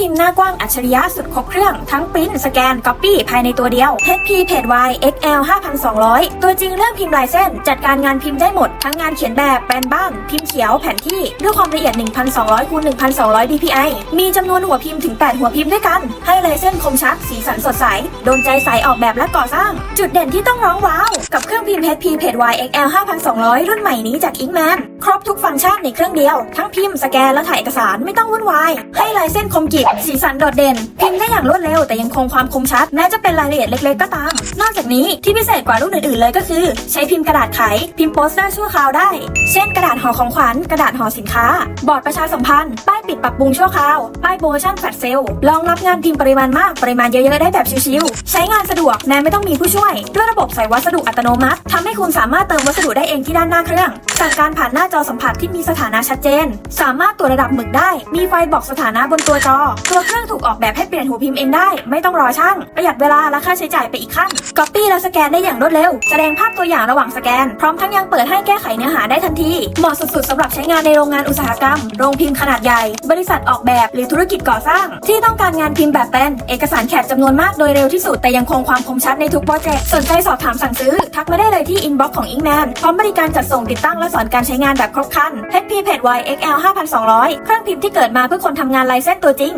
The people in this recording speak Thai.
พิมพ์หน้ากว้างอัจฉริยะสุดครบเครื่องทั้งปริ้นสแกนก๊อปปี้ภายในตัวเดียว HP เพจ Y XL 5200 ตัวจริงเรื่องพิมพ์ลายเส้น จัดการงานพิมพ์ได้หมด ทั้งงานเขียนแบบแปลนบ้าน พิมพ์เขียวแผนที่ด้วยความละเอียด 1,200คูณ1,200 dpi มีจำนวนหัวพิมพ์ถึง 8 หัวพิมพ์ด้วยกัน ให้ลายเส้นคมชัดสีสันสดใส โดนใจสายออกแบบและก่อสร้าง จุดเด่นที่ต้องร้องว้าว กับเครื่องพิมพ์ HP เพจ Y XL 5200 รุ่นใหม่นี้จาก Inkman ครบทุกฟังก์ชันในเครื่องเดียว ทั้งพิมพ์สแกนและถ่ายเอกสารไม่ต้องวุ่นวาย ให้ลายเส้นคมกริบสีสันโดดเด่น พิมพ์ได้อย่างรวดเร็วแต่ยังคงความคมชัด แม้จะเป็นรายละเอียดเล็ก ๆ ก็ตาม นอกจากนี้ที่พิเศษกว่ารุ่นอื่นๆเลยก็คือ ใช้พิมพ์กระดาษไข พิมพ์โปสเตอร์ชั่วคราวได้ เช่นกระดาษห่อของขวัญกระดาษห่อสินค้า บอร์ดประชาสัมพันธ์ป้ายปิดปรับปรุงชั่วคราวป้ายโปรโมชั่นแฟลชเซลรองรับงานพิมพ์ปริมาณมากปริมาณเยอะๆได้แบบชิวๆใช้งานสะดวกแม้ไม่ต้องมีผู้ช่วย ด้วยระบบใส่วัสดุอัตโนมัติทำให้คุณสามารถเติมวัสดุได้เองที่ด้านหน้าเครื่อง สั่งการผ่านหน้าจอสัมผัสที่มีสถานะชัดเจน สามารถตรวจระดับหมึกได้ มีไฟบอกสถานะบนตัวจอ ตัวเครื่องถูกออกแบบให้เปลี่ยนหัวพิมพ์เองได้ ไม่ต้องรอช่าง ประหยัดเวลาและค่าใช้จ่ายไปอีกขั้นก๊อปปี้และสแกนได้อย่างรวดเร็ว แสดงภาพตัวอย่างระหว่างสแกน พร้อมทั้งยังเปิดให้แก้ไขเนื้อหาได้ทันที เหมาะสุดๆสำหรับใช้งานในโรงงานอุตสาหกรรม โรงพิมพ์ขนาดใหญ่ บริษัทออกแบบหรือธุรกิจก่อสร้าง ที่ต้องการงานพิมพ์แบบเป็น เอกสารแขกจำนวนมากโดยเร็วที่สุด แต่ยังคงความคมชัดในทุกโปรเจกต์ สนใจสอบถามสั่งซื้อ ทักมาได้เลยที่อินบ็อกซ์ของ Inkman พร้อมบริการจัดส่งติดตั้งและสอนการใช้งานแบบครบครัน HP Page Y XL 5200 เครื่องพิมพ์ที่เกิดมาเพื่อคนทำงานลายเส้นตัวจริง